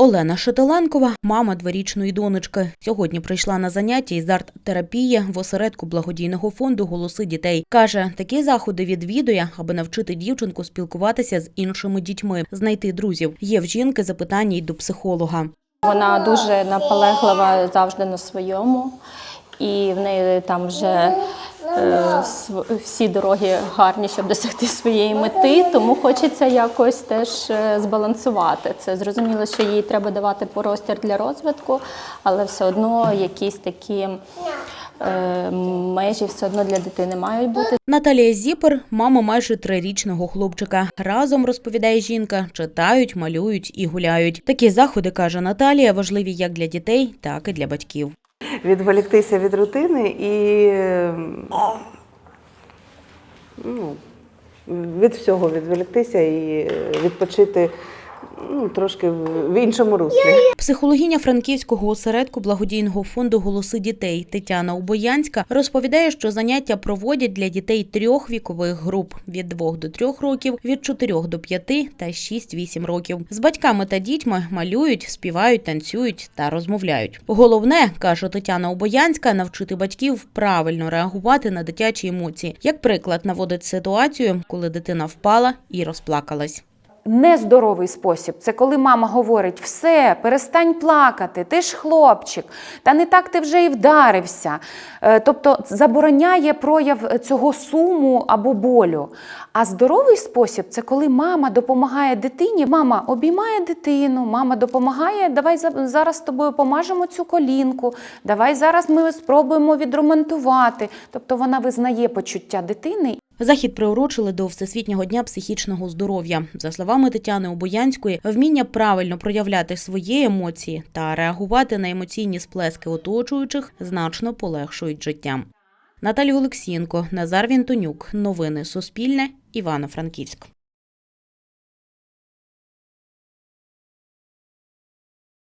Олена Шетеленкова, мама дворічної донечки. Сьогодні прийшла на заняття із арт-терапії в осередку благодійного фонду Голоси дітей. каже, такі заходи відвідує, аби навчити дівчинку спілкуватися з іншими дітьми, знайти друзів. Є в жінки запитання й до психолога. Вона дуже наполеглива завжди на своєму, і в неї там вже всі дороги гарні, щоб досягти своєї мети. Тому хочеться якось теж е, збалансувати це. Зрозуміло, що їй треба давати простір для розвитку, але все одно якісь такі е, межі все одно для дитини мають бути. Наталія Зіпер, мама майже трирічного хлопчика. Разом розповідає жінка, читають, малюють і гуляють. Такі заходи каже Наталія, важливі як для дітей, так і для батьків. Відволіктися від рутини і ну, від всього відволіктися і відпочити ну, трошки в іншому руслі. Психологиня франківського осередку благодійного фонду Голоси дітей Тетяна Убоянська розповідає, що заняття проводять для дітей трьох вікових груп від 2 до 3 років, від 4 до 5 та 6-8 років. З батьками та дітьми малюють, співають, танцюють та розмовляють. Головне, каже Тетяна Убоянська, навчити батьків правильно реагувати на дитячі емоції. Як приклад наводить ситуацію, коли дитина впала і розплакалась. Нездоровий спосіб це коли мама говорить: все, перестань плакати, ти ж хлопчик, та не так ти вже і вдарився. Е, Тобто забороняє прояв цього суму або болю. А здоровий спосіб це коли мама допомагає дитині. Мама обіймає дитину, мама допомагає. Давай зараз з тобою помажемо цю колінку, давай зараз ми спробуємо відремонтувати. Тобто вона визнає почуття дитини Захід приурочили до Всесвітнього дня психічного здоров'я. За словами Тетяни Обоянської, вміння правильно проявляти свої емоції та реагувати на емоційні сплески оточуючих значно полегшують життя. Наталія Олексієнко, Назар Вінтонюк. Новини Суспільне. Івано-Франківськ.